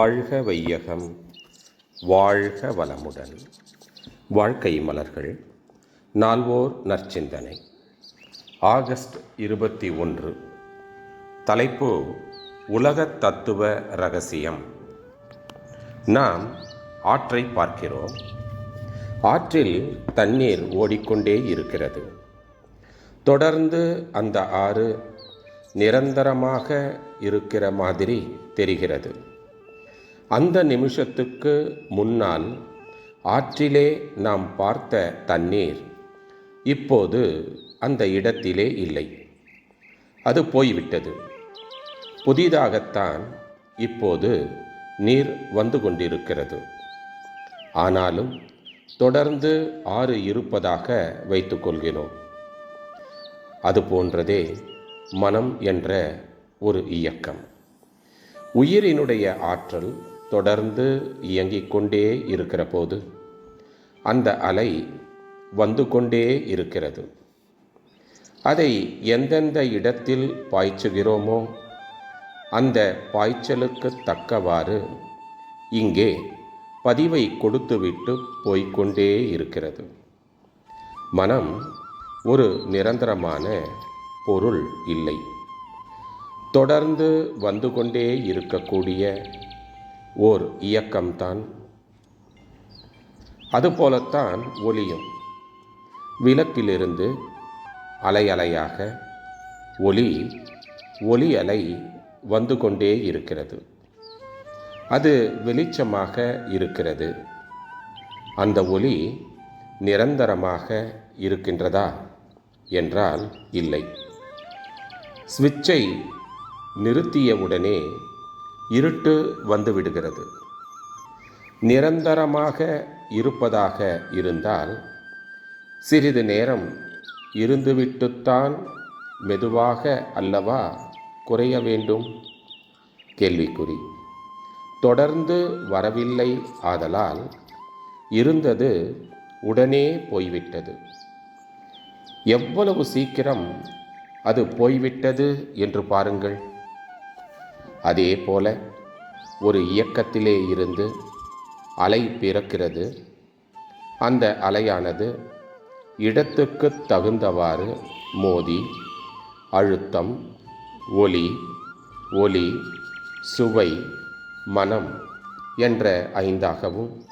வாழ்க வையகம் வாழ்க வளமுடன். வாழ்க்கை மலர்கள் நால்வோர் நற்சிந்தனை. ஆகஸ்ட் இருபத்தி ஒன்று தலைப்பு உலகத் தத்துவ ரகசியம். நாம் ஆற்றை பார்க்கிறோம். ஆற்றில் தண்ணீர் ஓடிக்கொண்டே இருக்கிறது. தொடர்ந்து அந்த ஆறு நிரந்தரமாக இருக்கிற மாதிரி தெரிகிறது. அந்த நிமிஷத்துக்கு முன்னால் ஆற்றிலே நாம் பார்த்த தண்ணீர் இப்போது அந்த இடத்திலே இல்லை. அது போய்விட்டது. புதிதாகத்தான் இப்போது நீர் வந்து கொண்டிருக்கிறது. ஆனாலும் தொடர்ந்து ஆறு இருப்பதாக வைத்துக்கொள்கிறோம் அது போன்றதே மனம் என்ற ஒரு இயக்கம். உயிரினுடைய ஆற்றல் தொடர்ந்து இயங்கிக் கொண்டே இருக்கிற போது அந்த அலை வந்து கொண்டே இருக்கிறது. அதை எந்தெந்த இடத்தில் பாய்ச்சுகிறோமோ அந்த பாய்ச்சலுக்கு தக்கவாறு இங்கே பதிவை கொடுத்துவிட்டு போய்கொண்டே இருக்கிறது. மனம் ஒரு நிரந்தரமான பொருள் இல்லை. தொடர்ந்து வந்து கொண்டே இருக்கக்கூடிய ஓர் இயக்கம்தான். அதுபோலத்தான் ஒளியும் விளக்கிலிருந்து அலை அலையாக ஒளி ஒளி அலை வந்து கொண்டே இருக்கிறது. அது வெளிச்சமாக இருக்கிறது. அந்த ஒளி நிரந்தரமாக இருக்கின்றதா என்றால் இல்லை. சுவிட்சை நிறுத்தியவுடனே இருட்டு வந்துவிடுகிறது நிரந்தரமாக இருப்பதாக இருந்தால் சிறிது நேரம் இருந்துவிட்டுத்தான் மெதுவாக அல்லவா குறைய வேண்டும்? கேள்விக்குறி. தொடர்ந்து வரவில்லை ஆதலால் இருந்தது உடனே போய்விட்டது. எவ்வளவு சீக்கிரம் அது போய்விட்டது என்று பாருங்கள். அதே போல ஒரு இயக்கத்திலே இருந்து அலை பிறக்கிறது. அந்த அலையானது இடத்துக்கு தகுந்தவாறு மோதி அழுத்தம் ஒலி ஒலி சுவை மனம் என்ற ஐந்தாகவும்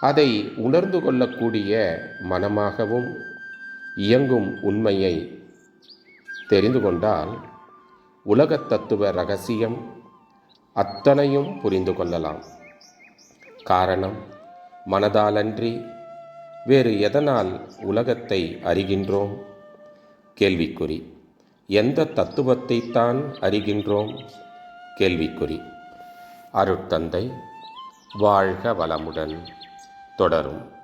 அதை உணர்ந்து கொள்ளக்கூடிய மனமாகவும் இயங்கும் உண்மையை தெரிந்து கொண்டால் உலகத் தத்துவ ரகசியம் அத்தனையும் புரிந்து கொள்ளலாம். காரணம் மனதாலன்றி வேறு எதனால் உலகத்தை அறிகின்றோம்? கேள்விக்குறி. எந்த தத்துவத்தைத்தான் அறிகின்றோம்? கேள்விக்குறி. அருட்தந்தை வாழ்க வளமுடன் தொடரும்.